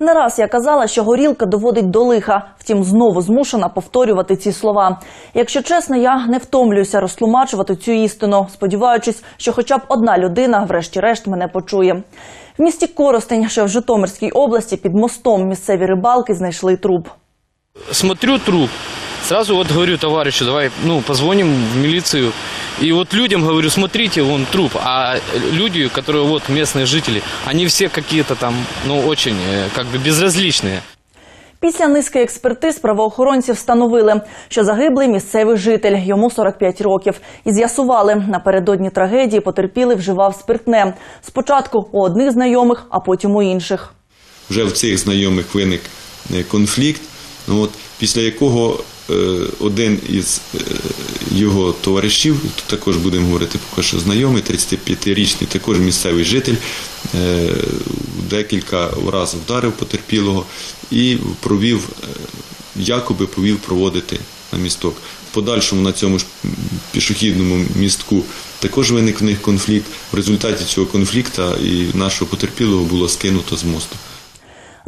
Не раз я казала, що горілка доводить до лиха, втім знову змушена повторювати ці слова. Якщо чесно, я не втомлююся розтлумачувати цю істину, сподіваючись, що хоча б одна людина, врешті-решт, мене почує. В місті Коростень, що в Житомирській області, під мостом місцеві рибалки знайшли труп. Смотрю труп, сразу вот говорю товарищу, давай, ну, позвоним в милицию. И вот людям говорю, смотрите, вон труп. А люди, которые вот местные жители, они все какие-то там, ну, очень, э, как бы безразличные. Після низки експертиз правоохоронці встановили, що загиблий місцевий житель, йому 45 років, і з'ясували, напередодні трагедії потерпілий вживав спиртне. Спочатку у одних знайомих, а потім у інших. вже в цих знайомих виник е, конфлікт, ну, от, після якого е, один із е, його товаришів, тут також будемо говорити поки що знайомий, 35-річний, також місцевий житель, е, декілька разів вдарив потерпілого і провів, е, якоби повів проводити на місток. В подальшому на цьому ж пішохідному містку також виник в них конфлікт. В результаті цього конфлікту і нашого потерпілого було скинуто з мосту.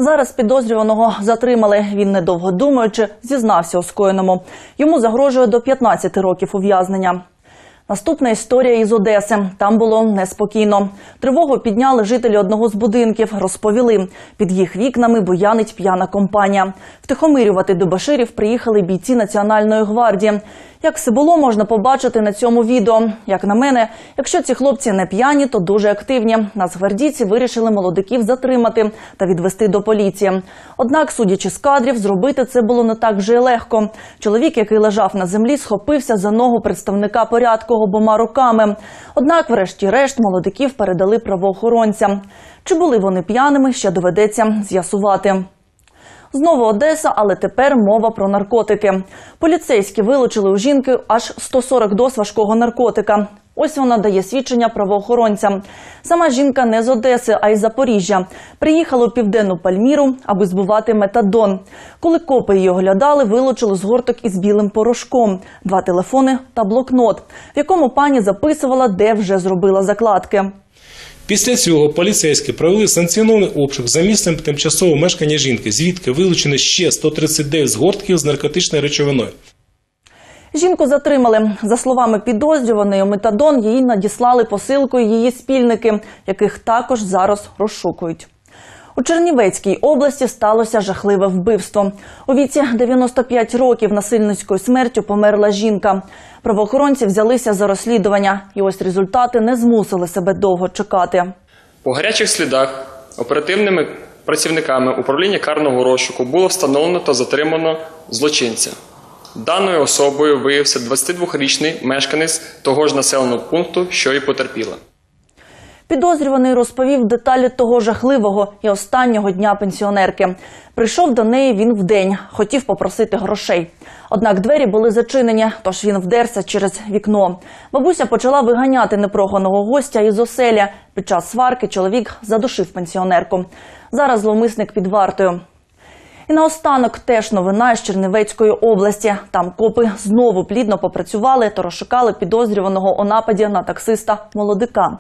Зараз підозрюваного затримали. Він, недовго думаючи, зізнався у скоєному. Йому загрожує до 15 років ув'язнення. Наступна історія із Одеси. Там було неспокійно. Тривогу підняли жителі одного з будинків. Розповіли, під їх вікнами буянить п'яна компанія. Втихомирювати дебаширів приїхали бійці Національної гвардії. Як все було, можна побачити на цьому відео. Як на мене, якщо ці хлопці не п'яні, то дуже активні. Нацгвардійці вирішили молодиків затримати та відвести до поліції. Однак, судячи з кадрів, зробити це було не так вже й легко. Чоловік, який лежав на землі, схопився за ногу представника порядку обома руками. Однак, врешті-решт, молодиків передали правоохоронцям. Чи були вони п'яними, ще доведеться з'ясувати. Знову Одеса, але тепер мова про наркотики. Поліцейські вилучили у жінки аж 140 доз важкого наркотика. Ось вона дає свідчення правоохоронцям. Сама жінка не з Одеси, а й з Запоріжжя. Приїхала у південну Пальміру, аби збувати метадон. Коли копи її оглядали, вилучили згорток із білим порошком, два телефони та блокнот, в якому пані записувала, де вже зробила закладки. Після цього поліцейські провели санкціонований обшук за місцем тимчасового мешкання жінки, звідки вилучено ще 139 згортків з наркотичною речовиною. Жінку затримали. За словами підозрюваної, метадон її надіслали посилкою її спільники, яких також зараз розшукують. У Чернівецькій області сталося жахливе вбивство. У віці 95 років насильницькою смертю померла жінка. Правоохоронці взялися за розслідування, і ось результати не змусили себе довго чекати. По гарячих слідах оперативними працівниками управління карного розшуку було встановлено та затримано злочинця. Даною особою виявився 22-річний мешканець того ж населеного пункту, що і потерпіла. Підозрюваний розповів деталі того жахливого і останнього дня пенсіонерки. Прийшов до неї він вдень, хотів попросити грошей. Однак двері були зачинені, тож він вдерся через вікно. Бабуся почала виганяти непроханого гостя із оселя. Під час сварки чоловік задушив пенсіонерку. Зараз зловмисник під вартою. І наостанок теж новина з Чернівецької області. Там копи знову плідно попрацювали та розшукали підозрюваного у нападі на таксиста молодика.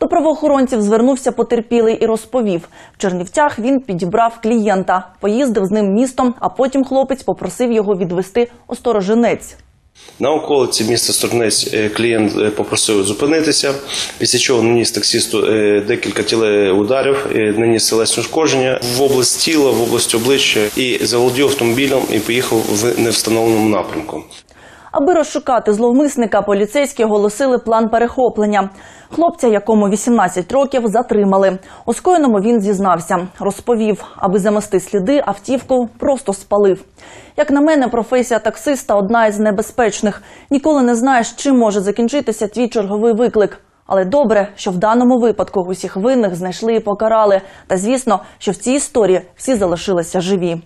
До правоохоронців звернувся потерпілий і розповів: в Чернівцях він підібрав клієнта, поїздив з ним містом, а потім хлопець попросив його відвести у сторожинець. На околиці міста Сторнець е, клієнт е, попросив зупинитися, після чого наніс таксісту е, декілька тілеударів, наніс телесні ушкодження в область тіла, в область обличчя і заволодів автомобілем і поїхав в невстановленому напрямку. Аби розшукати зловмисника, поліцейські оголосили план перехоплення. Хлопця, якому 18 років, затримали. У скоєному він зізнався, розповів, аби замести сліди, автівку просто спалив. Як на мене, професія таксиста одна із небезпечних. Ніколи не знаєш, чим може закінчитися твій черговий виклик. Але добре, що в даному випадку усіх винних знайшли і покарали. Та звісно, що в цій історії всі залишилися живі.